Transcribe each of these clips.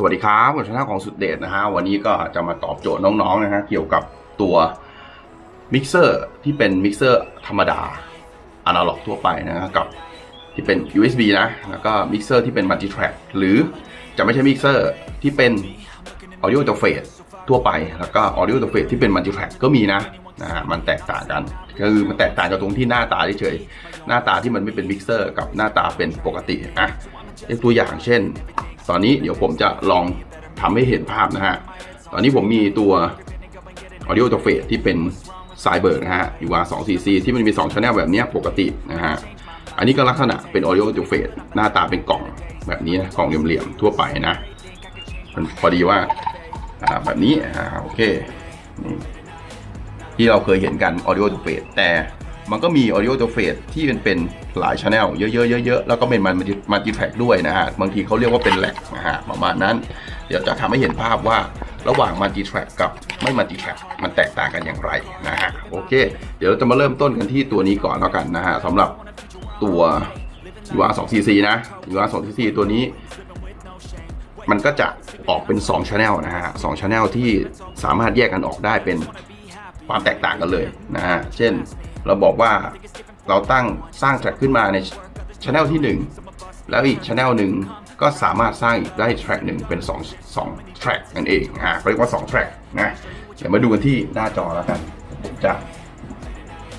สวัสดีครับผมชนะของสุดเดชนะฮะวันนี้ก็จะมาตอบโจทย์น้องๆนะฮะเกี่ยวกับตัวมิกเซอร์ที่เป็นมิกเซอร์ธรรมดาอนาล็อกทั่วไปนะฮะกับที่เป็น USB นะ แล้วก็มิกเซอร์ที่เป็นมัลติแทร็กหรือจะไม่ใช่มิกเซอร์ที่เป็น Audio Interface ทั่วไป แล้วก็ Audio Interface ที่เป็นมัลติแทร็กก็มีนะนะฮะมันแตกต่างกันคือมันแตกต่างจากตรงที่หน้าตาเฉยๆหน้าตาที่มันไม่เป็นมิกเซอร์กับหน้าตาเป็นปกติอะยกตัวอย่างเช่น ตอนนี้เดี๋ยวผมจะลองทำให้เห็นภาพนะฮะ ตอนนี้ผมมีตัว Audio Interface ที่เป็น s i b e r นะฮะ UR 2 cc ที่มันมี2 channel แบบเนี้ยปกตินะฮะ อันนี้ก็ลักษณะเป็น Audio Interface หน้าตาเป็นกล่องแบบนี้นะกล่องเหลี่ยมๆทั่วไปนะ มันพอดีว่าอ่าแบบนี้อ่าโอเคนี่ที่เราเคยเห็นกัน Audio Interface แต่ มันก็มี Audio Interface ที่เป็นเป็นหลาย Channel เยอะๆเยอะๆแล้วก็เป็นมันมัลติแทร็กด้วยนะฮะ บางทีเขาเรียกว่าเป็นแหลกนะฮะประมาณนั้น เดี๋ยวจะทำให้เห็นภาพว่าระหว่างมัลติแทร็กกับไม่มัลติแทร็กมันแตกต่างกันอย่างไรนะฮะโอเค เดี๋ยวเราจะมาเริ่มต้นกันที่ตัวนี้ก่อนแล้วกันนะฮะสำหรับตัว UR 2 cc นะ UR 2 cc ตัวนี้มันก็จะออกเป็น2 Channel นะฮะ2 Channel ที่สามารถแยกกันออกได้เป็นความแตกต่างกันเลยนะฮะ เช่น เราบอกว่าเราตั้งสร้างแทร็กขึ้นมาใน Channel ที่ 1 แล้วอีก Channel หนึ่งก็สามารถสร้างอีกได้แทร็กหนึ่งเป็น2 2แทร็กนั่นเองอ่าเขาเรียกว่า2แทร็กนะเดี๋ยวมาดูกันที่หน้าจอแล้วกันผมจะ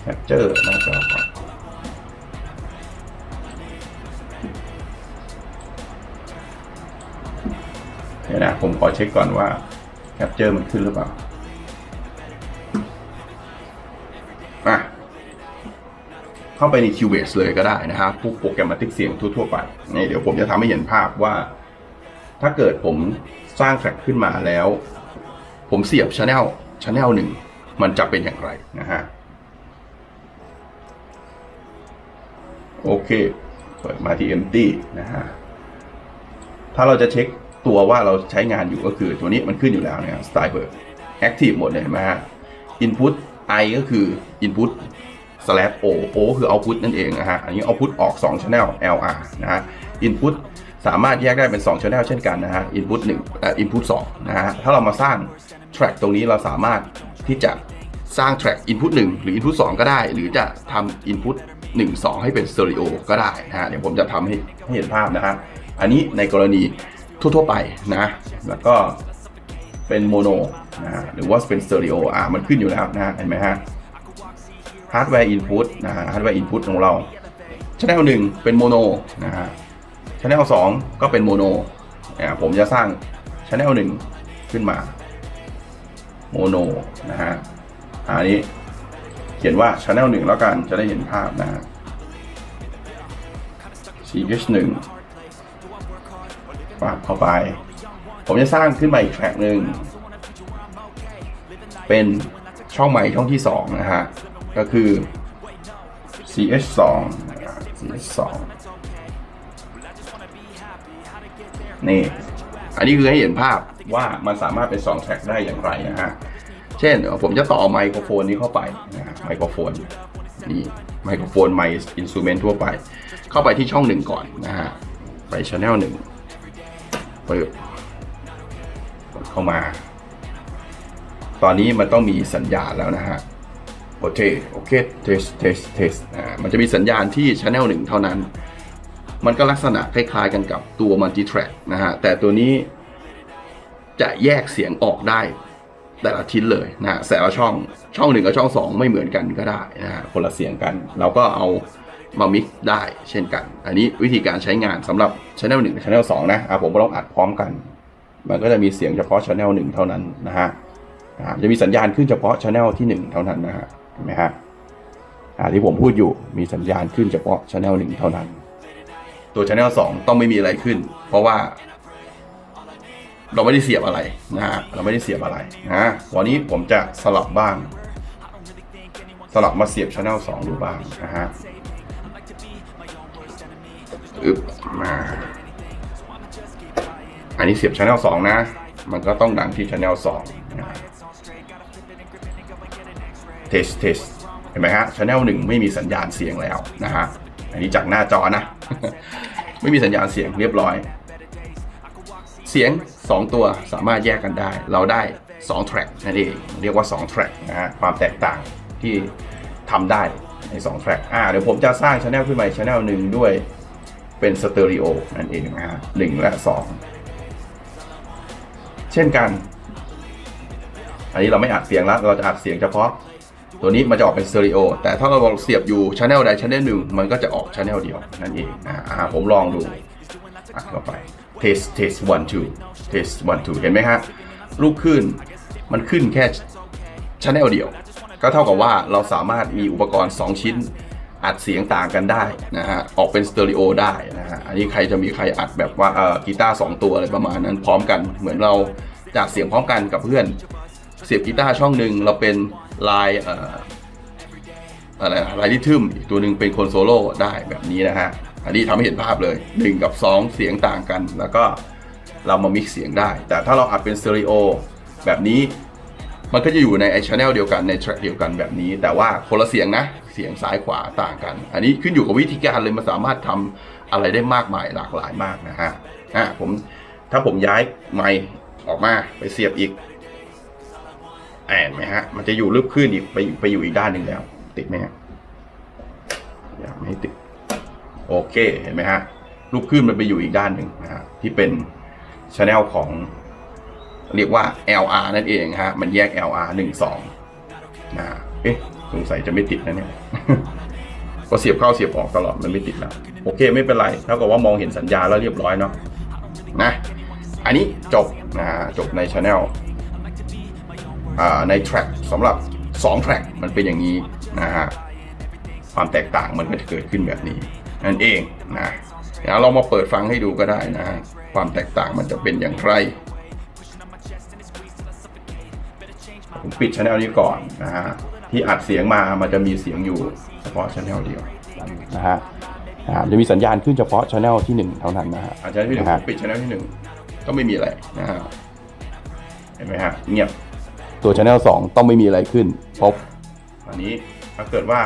แคปเจอร์หน้าจอก่อนเดี๋ยวนะผมขอเช็คก่อนว่าแคปเจอร์มันขึ้นหรือเปล่า เข้าไปใน Cubase เลยก็ได้นะครับพวกโปรแกรมบันทึกเสียงทั่วๆไปนี่เดี๋ยวผมจะทำให้เห็นภาพว่า ถ้าเกิดผมสร้างแทร็กขึ้นมาแล้ว ผมเสียบช anel ช anel หนึ่งมันจะเป็นอย่างไรนะฮะโอเค เปิดมาที่ empty นะฮะ ถ้าเราจะเช็คตัวว่าเราใช้งานอยู่ก็คือตัวนี้มันขึ้นอยู่แล้วนะครับ style bird active หมดเลยเห็นไหมฮะ input i ก็คือ input slash o o คือ output นั่นเองนะฮะ อันนี้ output ออก 2 channel lr นะฮะ input สามารถแยกได้เป็น 2 channel เช่นกันนะฮะ input 1เอ่อ input 2นะฮะ ถ้าเรามาสร้าง track ตรงนี้เราสามารถที่จะสร้าง track input 1 หรือ input 2 ก็ได้ หรือจะทำ input 1 2 ให้เป็น stereo ก็ได้นะฮะ เดี๋ยวผมจะทำให้ให้เห็นภาพนะฮะ อันนี้ในกรณีทั่ว ๆ ไปนะ แล้วก็เป็นโมโนนะหรือว่าเป็นสเตอริโออ่ามันขึ้นอยู่แล้วนะฮะเห็นไหมฮะ ฮาร์ดแวร์อินพุตนะฮะฮาร์ดแวร์อินพุตของเราช anel หนึ่งเป็นโมโนนะฮะช anel สองก็เป็นโมโนอ่าผมจะสร้างช anel หนึ่งขึ้นมาโมโนนะฮะอันนี้เขียนว่า channel หนึ่งแล้วกันจะได้เห็นภาพนะฮะ ch หนึ่งปรับเข้าไป ผมจะสร้างขึ้นมาอีกแทร็กหนึ่งเป็นช่องใหม่ช่องที่สองนะฮะ ก็คือ ch 2นะครับ ch 2 นี่ อันนี้คือให้เห็นภาพว่ามันสามารถเป็น2แทร็กได้อย่างไรนะฮะ เช่น ผมจะต่อไมโครโฟนนี้เข้าไปนะไมโครโฟนนี่ไมโครโฟนไมค์อินสตูเมนต์ทั่วไป เข้าไปที่ช่องหนึ่งก่อนนะฮะ ไปช anel หนึ่งเปึ๊บกดเข้ามา ตอนนี้มันต้องมีสัญญาณแล้วนะฮะ โอเคโอเคเทสเทสเทสอ่ามันจะมีสัญญาณที่ channel หนึ่งเท่านั้น มันก็ลักษณะคล้ายๆกันกับตัว multi track นะฮะ แต่ตัวนี้จะแยกเสียงออกได้ แต่ละชิ้นเลยนะฮะแต่ละช่องช่องหนึ่งกับช่องสองไม่เหมือนกันก็ได้นะฮะคนละเสียงกัน เราก็เอามามิกได้เช่นกัน อันนี้วิธีการใช้งานสำหรับ channel 1 channel 2 นะอะผมก็ต้องอัดพร้อมกัน มันก็จะมีเสียงเฉพาะ channel 1 เท่านั้นนะฮะอ่าจะมีสัญญาณขึ้นเฉพาะ channel ที่ 1 เท่านั้นนะฮะ เห็นไหมฮะที่ผมพูดอยู่มีสัญญาณขึ้นเฉพาะ channel 1เท่านั้น ตัว channel 2ต้องไม่มีอะไรขึ้น เพราะว่า เราไม่ได้เสียบอะไรนะฮะเราไม่ได้เสียบอะไรนะวันนี้ผมจะสลับบ้าง สลับมาเสียบ channel 2ดูบ้างนะฮะอึบมาอันนี้เสียบ channel 2นะ มันก็ต้องดังที่ channel 2น เทสทสเห็นไหมฮะ channel 1 ไม่มีสัญญาณเสียงแล้วนะฮะอันนี้จากหน้าจอนะ ไม่มีสัญญาณเสียงเรียบร้อย เสียง 2 ตัวสามารถแยกกันได้ เราได้ 2 track นั่นเอง เรียกว่า 2 track นะฮะความแตกต่างที่ทำได้ใน 2 track อ่าเดี๋ยวผมจะสร้าง channel ขึ้นมา channel หนึ่งด้วยเป็นสเตอริโอนั่นเองนะฮะหนึ่งและ 2 เช่นกัน อันนี้เราไม่อัดเสียงแล้วเราจะอัดเสียงเฉพาะ ตัวนี้มันจะออกเป็นสเตอริโอแต่ถ้าเราเสียบอยู่ช anel ใดช anel หนึ่งมันก็จะออกช anel เดียวนั่นเองอ่าผมลองดูอัดเข้าไป test test one two test one two เห็นไหมฮะลูกขึ้นมันขึ้นแค่ช anel เดียว ก็เท่ากับว่าเราสามารถมีอุปกรณ์ 2 ชิ้นอัดเสียงต่างกันได้นะฮะ ออกเป็นสเตอริโอได้นะฮะ อันนี้ใครจะมีใครอัดแบบว่าเอ่อกีตาร์สองตัวอะไรประมาณนั้นพร้อมกัน เหมือนเราจากเสียงพร้อมกันกับเพื่อน เสียบกีตาร์ช่องหนึ่งเราเป็น ลายอะไรลายริทึมอีกตัวหนึ่งเป็นคนโซโล่ได้แบบนี้นะฮะ อันนี้ทำให้เห็นภาพเลยหนึ่งกับสองเสียงต่างกัน แล้วก็เรามามิกเสียงได้ แต่ถ้าเราอัดเป็นสเตอริโอแบบนี้มันก็จะอยู่ในไอชแนลเดียวกันในแทร็กเดียวกันแบบนี้ แต่ว่าคนละเสียงนะ เสียงซ้ายขวาต่างกัน อันนี้ขึ้นอยู่กับวิธีการเลยมันสามารถทำอะไรได้มากมายหลากหลายมากนะฮะอะผมถ้าผมย้ายไมค์ออกมาไปเสียบอีก แอนไหมฮะ มันจะอยู่ลึกขึ้นอีกไปไปอยู่อีกด้านหนึ่งแล้ว ติดไหมฮะอยากไม่ให้ติด โอเคเห็นไหมฮะลูกขึ้นมันไปอยู่อีกด้านหนึ่งนะฮะที่เป็นช anel ของ เรียกว่า LR นั่นเองฮะ มันแยก LR 1 2นะเอ๊ะสงสัยจะไม่ติดนะเนี่ยก็เสียบเข้าเสียบออกตลอดมันไม่ติดแล้วโอเคไม่เป็นไรเท่ากับว่ามองเห็นสัญญาแล้วเรียบร้อยเนาะนะ อันนี้จบนะจบในช anel ในแทร็กสำหรับ2แทร็กมันเป็นอย่างนี้นะฮะความแตกต่างมันก็จะเกิดขึ้นแบบนี้นั่นเองนะเดี๋ยวเรามาเปิดฟังให้ดูก็ได้นะฮะความแตกต่างมันจะเป็นอย่างไรผมปิดช anel นี้ก่อนนะฮะที่อัดเสียงมามันจะมีเสียงอยู่เฉพาะช anel เดียวนะฮะอ่าจะมีสัญญาณขึ้นเฉพาะช anel ที่หนึ่งเท่านั้นนะฮะอาจจะที่หนึ่งนะฮะผมปิดช anel ที่หนึ่งก็ไม่มีอะไรนะฮะเห็นไหมฮะเงียบ ตัว Channel 2 ต้องไม่มีอะไรขึ้นพบอันนี้ถ้าเกิดว่า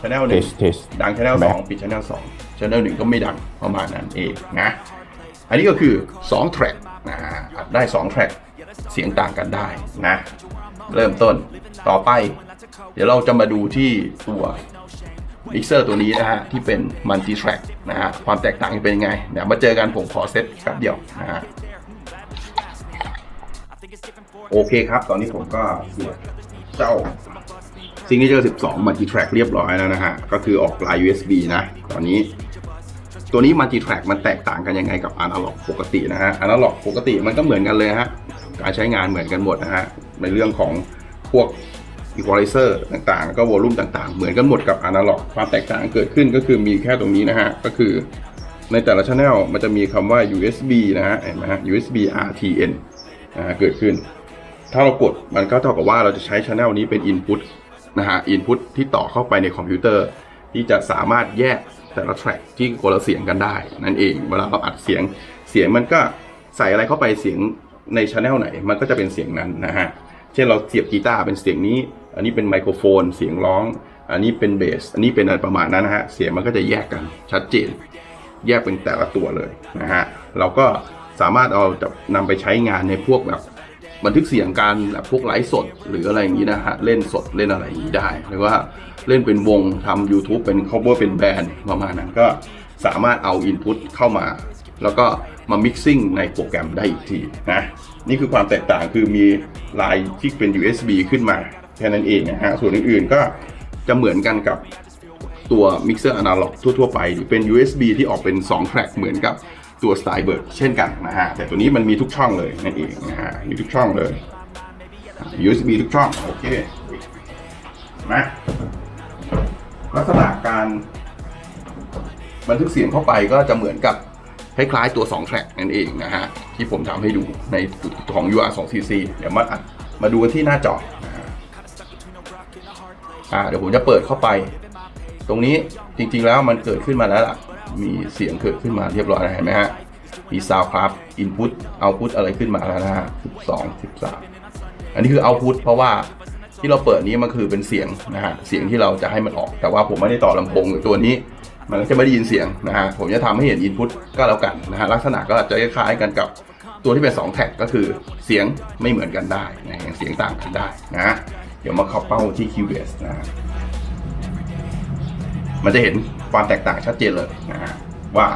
ช anel หนึ่ง test test ดังช anel ไหมสองปิดช anel สองช anel หนึ่งก็ไม่ดังประมาณนั้นเองนะ อันนี้ก็คือ2 track นะฮะอัดได้ 2 track เสียงต่างกันได้นะ เริ่มต้นต่อไป เดี๋ยวเราจะมาดูที่ตัวมิกเซอร์ตัวนี้นะฮะ ที่เป็น multi track นะฮะ ความแตกต่างจะเป็นยังไง เดี๋ยวมาเจอกันผมขอเซตแป๊บเดียวนะฮะ โอเคครับ ตอนนี้ผมก็เสียบเจ้าซิงเกิล12 multi track เรียบร้อยแล้วนะฮะ ก็คือออกลาย USB นะ ตอนนี้ตัวนี้ multi track มันแตกต่างกันยังไงกับ analog ปกตินะฮะ analog ปกติมันก็เหมือนกันเลยฮะ การใช้งานเหมือนกันหมดนะฮะ ในเรื่องของพวก equalizer ต่างๆแล้วก็ volume ต่างๆ เหมือนกันหมดกับ analog ความแตกต่างเกิดขึ้นก็คือมีแค่ตรงนี้นะฮะ ก็คือในแต่ละ channel มันจะมีคำว่า USB นะฮะเห็นไหมฮะ USB RTN นะฮะเกิดขึ้น ถ้าเรากดมันก็เท่ากับว่าเราจะใช้ช anel นี้เป็น input นะฮะ input ที่ต่อเข้าไปในคอมพิวเตอร์ ที่จะสามารถแยกแต่ละ track ที่คนละเสียงกันได้ นั่นเองเวลาเราอัดเสียงเสียงมันก็ใส่อะไรเข้าไปเสียงในช anel ไหน มันก็จะเป็นเสียงนั้นนะฮะเช่นเราเสียบกีตาร์เป็นเสียงนี้ อันนี้เป็นไมโครโฟน เสียงร้อง อันนี้เป็นเบส อันนี้เป็นอะไรประมาณนั้นนะฮะ เสียงมันก็จะแยกกันชัดเจน แยกเป็นแต่ละตัวเลยนะฮะ เราก็สามารถเอาจะนำไปใช้งานในพวกแบบ บันทึกเสียงการแบบพวกไลฟ์สดหรืออะไรอย่างนี้นะฮะ เล่นสดเล่นอะไรอย่างนี้ได้ หรือว่าเล่นเป็นวงทำ YouTube เป็น cover เป็นแบรนด์ประมาณนั้นก็สามารถเอา input เข้ามา แล้วก็มา mixing ในโปรแกรมได้อีกทีนะนี่คือความแตกต่างคือมีลายที่เป็น USB ขึ้นมาแค่นั้นเองนะฮะส่วนอื่นๆก็จะเหมือนกันกับตัว mixer analog ทั่วๆไป เป็น USB ที่ออกเป็น2 track เหมือนกับ ตัว Steinberg เช่นกันนะฮะแต่ตัวนี้มันมีทุกช่องเลยนั่นเองนะฮะมีทุกช่องเลย USB ทุกช่องโอเคนะลักษณะการบันทึกเสียงเข้าไปก็จะเหมือนกับคล้ายๆตัว2 track นั่นเองนะฮะ ที่ผมทำให้ดูในของ UR 2 CC เดี๋ยวมามาดูกันที่หน้าจออ่าเดี๋ยวผมจะเปิดเข้าไป ตรงนี้จริงๆแล้วมันเกิดขึ้นมาแล้วล่ะ มีเสียงเกิดขึ้นมาเรียบร้อยนะเห็นไหมฮะ มีซาวครับอินพุตเอาพุตอะไรขึ้นมาแล้วนะฮะ12 13อันนี้คือเอาพุตเพราะว่าที่เราเปิดนี้มันคือเป็นเสียงนะฮะ เสียงที่เราจะให้มันออก แต่ว่าผมไม่ได้ต่อลำโพงหรือตัวนี้ มันก็จะไม่ได้ยินเสียงนะฮะ ผมจะทำให้เห็นอินพุตก็แล้วกันนะฮะ ลักษณะก็จะคล้ายกันกับตัวที่เป็น 2 แท็กก็คือเสียงไม่เหมือนกันได้นะเสียงต่างกันได้นะ เดี๋ยวมาเข้าเป้าที่ Cubase นะ มันจะเห็นความแตกต่างชัดเจนเลยนะฮะว่า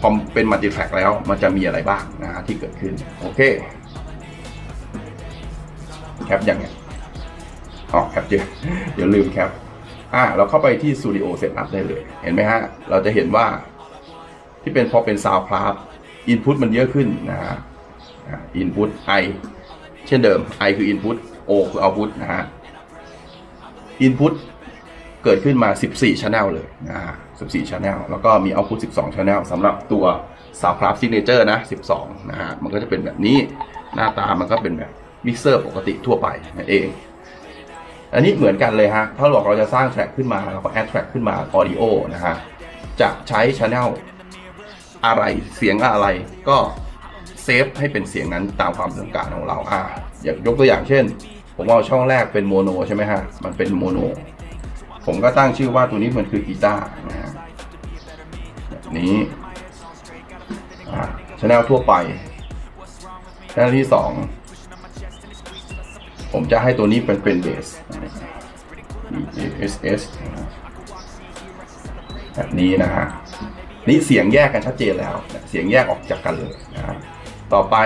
พอเป็นมัลติแทร็กแล้วมันจะมีอะไรบ้างนะฮะที่เกิดขึ้น โอเคแคปยังไงอ๋อแคปเจอเดี๋ยวลืมแคปอะเราเข้าไปที่ Studio Setup ได้เลย เห็นไหมฮะ เราจะเห็นว่าที่เป็นพอเป็น Sound Class Input มันเยอะขึ้นนะฮะอะ Input I เช่นเดิม I คือ Input O คือ Output นะฮะ Input เกิดขึ้นมา 14 Channel เลยนะฮะ14 Channel แล้วก็มี Output 12 Channel สำหรับตัว Soundcraft Signature นะ 12 นะฮะ มันก็จะเป็นแบบนี้ หน้าตามันก็เป็นแบบมิกเซอร์ปกติทั่วไปนั่นเอง อันนี้เหมือนกันเลยฮะ ถ้าเราบอกเราจะสร้างแทร็กขึ้นมาเราก็แอดแทร็กขึ้นมา audio นะฮะ จะใช้ Channel อะไร เสียงอะไร ก็เซฟให้เป็นเสียงนั้นตามความต้องการของเรา อ่า อย่างยกตัวอย่างเช่น ผมเอาช่องแรกเป็นโมโนใช่ไหมฮะ มันเป็นโมโน ผมก็ตั้งชื่อว่าตัวนี้มันคือกีตาร์นะฮะแบบนี้ชแนลทั่วไปชแนลที่สองผมจะให้ตัวนี้เป็นเป็นเบส S S แบบนี้นะฮะนี่เสียงแยกกันชัดเจนแล้ว เสียงแยกออกจากกันเลยนะต่อไป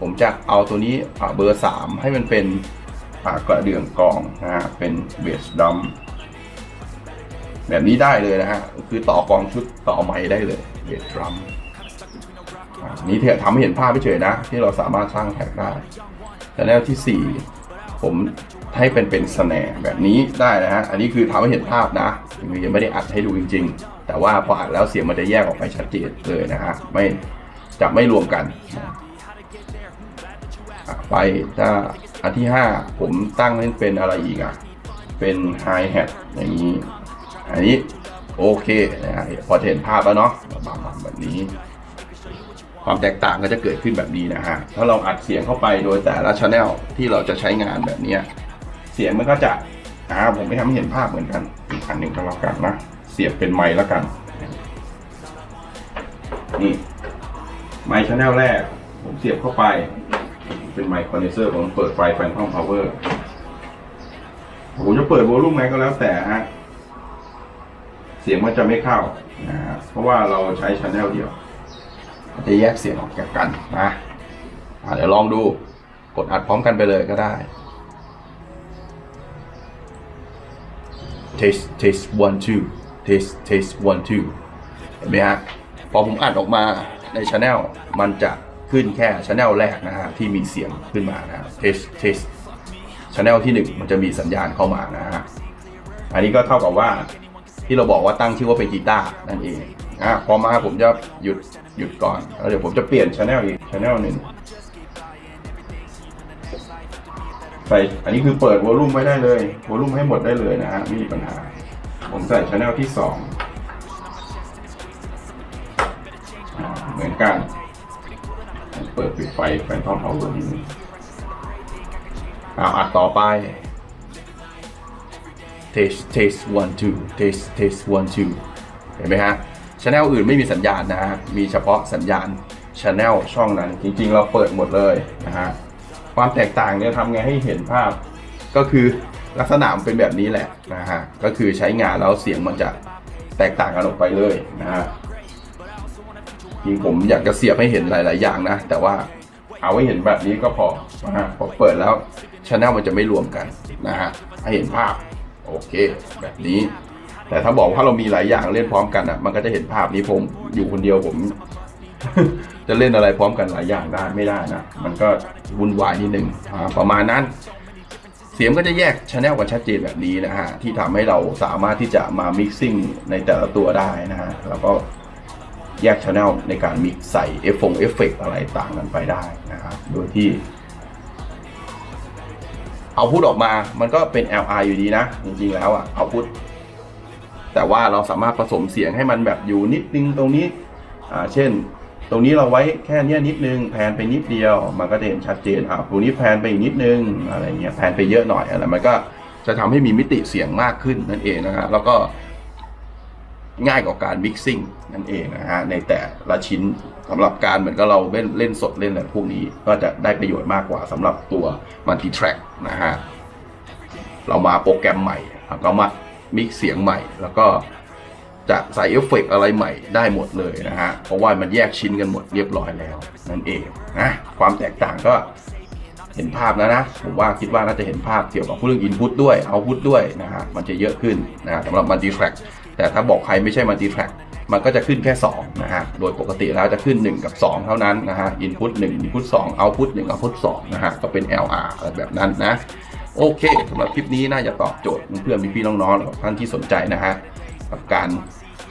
ผมจะเอาตัวนี้เบอร์สามให้มันเป็นกระเดื่องกองนะฮะเป็นเบสดัม แบบนี้ได้เลยนะฮะ คือต่อกองชุดต่อไม้ได้เลยเบสดรัมอ่านี่เถอะทำให้เห็นภาพเฉยนะ ที่เราสามารถสร้างแท็กได้แต่แนวที่ 4 ผมให้เป็นเป็นสแนร์แบบนี้ได้นะฮะ อันนี้คือทำให้เห็นภาพนะยังไม่ได้อัดให้ดูจริง ๆ แต่ว่าพออัดแล้วเสียงมันจะแยกออกไปชัดเจนเลยนะฮะ ไม่จะไม่รวมกัน ไปถ้าอันที่ 5 ผมตั้งให้เป็นอะไรอีกอะเป็นไฮแฮทอย่างนี้ อันนี้โอเคนะฮะพอจะเห็นภาพแล้วเนาะบางแบบนี้ ความแตกต่างก็จะเกิดขึ้นแบบนี้นะฮะถ้าเราอัดเสียงเข้าไปโดยแต่ละช anel ที่เราจะใช้งานแบบนี้เสียงมันก็จะอ่าผมไม่ทำให้เห็นภาพเหมือนกันอีกอันหนึ่งก็แล้วกันนะเสียบเป็นไมค์แล้วกัน นี่ไมค์ช anel แรก ผมเสียบเข้าไป เป็นไมค์คอนเดนเซอร์ผมเปิดไฟแฟนทอมพาวเวอร์ผมจะเปิดโวลูมไหนก็แล้วแต่ฮะ เสียงมันจะไม่เข้านะเพราะว่าเราใช้ช anel เดียวมันจะแยกเสียงออกจากกันนะเดี๋ยวลองดูกดอัดพร้อมกันไปเลยก็ได้ taste taste one two taste taste one two เห็นไหมฮะพอผมอัดออกมาในช anel มันจะขึ้นแค่ช anel แรกนะฮะที่มีเสียงขึ้นมานะ taste taste channel ที่หนึ่งมันจะมีสัญญาณเข้ามานะฮะอันนี้ก็เท่ากับว่า ที่เราบอกว่าตั้งชื่อว่าเป็นกีตาร์นั่นเองอะพอมาผมจะหยุดหยุดก่อนแล้วเดี๋ยวผมจะเปลี่ยนช anel อีกช anel หนึ่งใส่อันนี้คือเปิดวอลลุ่มไว้ได้เลยวอลลุ่มให้หมดได้เลยนะฮะไม่มีปัญหา ผมใส่ช anel ที่สองเหมือนกัน เปิดปิดไฟแฟนทอมพาเวอร์นิดนึงเอาอัดต่อไป taste taste one two taste taste one two เห็นไหมฮะช anel อื่นไม่มีสัญญาณนะฮะ มีเฉพาะสัญญาณช anel ช่องนั้น จริงๆ เราเปิดหมดเลยนะฮะ ความแตกต่างเนี่ยทำไงให้เห็นภาพ ก็คือลักษณะมันเป็นแบบนี้แหละนะฮะ ก็คือใช้งานแล้วเสียงมันจะแตกต่างกันออกไปเลยนะฮะจริงผมอยากจะเสียบให้เห็นหลาย ๆ อย่างนะ แต่ว่าเอาไว้เห็นแบบนี้ก็พอนะฮะพอเปิดแล้วช anel มันจะไม่รวมกันนะฮะให้เห็นภาพ โอเค แบบนี้ แต่ถ้าบอกว่าเรามีหลายอย่างเล่นพร้อมกันอะ มันก็จะเห็นภาพนี้ผมอยู่คนเดียวผม จะเล่นอะไรพร้อมกันหลายอย่างได้ไม่ได้นะมันก็วุ่นวายนิดนึงอ่าประมาณนั้น เสียงก็จะแยกช anel กันชัดเจนแบบนี้นะฮะที่ทำให้เราสามารถที่จะมา mixing ในแต่ละตัวได้นะฮะแล้วก็แยกช anel ในการมิกใส่เอฟฟงเอฟเฟกอะไรต่างกันไปได้นะครับโดยที่ เอาพุทออกมามันก็เป็น LR อยู่ดีนะ จริงๆแล้วอะเอาพุทแต่ว่าเราสามารถผสมเสียงให้มันแบบอยู่นิดนึงตรงนี้อ่าเช่น ตรงนี้เราไว้แค่เนี้ยนิดนึงแพนไปนิดเดียว มันก็จะเห็นชัดเจนอ่าตรงนี้แพนไปอีกนิดนึงอะไรเงี้ยแพนไปเยอะหน่อยอะไรมันก็จะทำให้มีมิติเสียงมากขึ้นนั่นเองนะฮะแล้วก็ง่ายกว่าการ mixing นั่นเองนะฮะในแต่ละชิ้น สำหรับการเหมือนกับเราเล่นเล่นสดเล่นอะไรพวกนี้ก็จะได้ประโยชน์มากกว่าสำหรับตัว multi track นะฮะเรามาโปรแกรมใหม่เรามามิกเสียงใหม่ แล้วก็จะใส่เอฟเฟกต์อะไรใหม่ได้หมดเลยนะฮะ เพราะว่ามันแยกชิ้นกันหมดเรียบร้อยแล้ว นั่นเองนะความแตกต่างก็เห็นภาพแล้วนะ ผมว่าคิดว่าน่าจะเห็นภาพเกี่ยวกับเรื่องอินพุตด้วยเอาพุตด้วยนะฮะมันจะเยอะขึ้นนะสำหรับมัลติแทร็กแต่ถ้าบอกใครไม่ใช่มัลติแทร็ก มันก็จะขึ้นแค่2นะฮะโดยปกติแล้วจะขึ้น 1 กับ 2 เท่านั้นนะฮะอินพุต1อินพุต2เอาพุต1เอาพุต2นะฮะก็เป็น LR อะไรแบบนั้นนะ โอเคสำหรับคลิปนี้น่าจะตอบโจทย์เพื่อนๆพี่ๆน้องๆหรือท่านที่สนใจนะฮะกับการ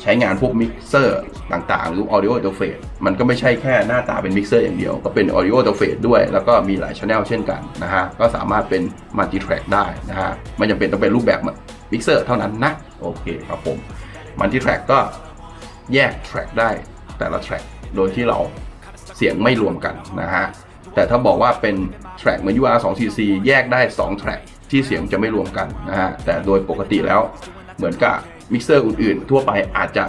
ใช้งานพวกมิกเซอร์ต่างๆ หรือ Audio Interface มันก็ไม่ใช่แค่หน้าตาเป็นมิกเซอร์อย่างเดียว ก็เป็น Audio Interface ด้วย แล้วก็มีหลายช anel เช่นกันนะฮะ ก็สามารถเป็น Multi Track ได้นะฮะ ไม่จำเป็นต้องเป็นรูปแบบมิกเซอร์เท่านั้นนะ โอเคครับผม Multi Track ก็ แยก track ได้แต่ละ track โดยที่เราเสียงไม่รวมกันนะฮะ แต่ถ้าบอกว่าเป็นแทร็กเหมือน UR 2 cc แยกได้2แทร็กที่เสียงจะไม่รวมกันนะฮะ แต่โดยปกติแล้วเหมือนกับมิกเซอร์อื่นๆ ทั่วไปอาจจะ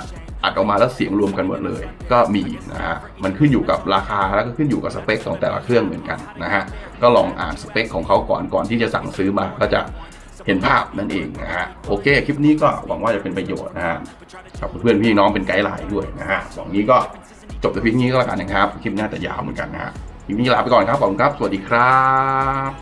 อัดออกมาแล้วเสียงรวมกันหมดเลย ก็มีนะฮะ มันขึ้นอยู่กับราคาแล้วก็ขึ้นอยู่กับสเปคของแต่ละเครื่องเหมือนกันนะฮะ ก็ลองอ่านสเปคของเขาก่อนก่อนที่จะสั่งซื้อมาก็จะ เห็นภาพนั่นเองนะฮะโอเค คลิปนี้ก็หวังว่าจะเป็นประโยชน์นะฮะกับเพื่อนพี่น้องเป็นไกด์ไลน์ด้วยนะฮะหวังนี้ก็จบแต่เพียงนี้ก็แล้วกันนะครับ คลิปหน้าจะยาวเหมือนกันนะฮะคลิปนี้ลาไปก่อนครับผมครับ สวัสดีครับ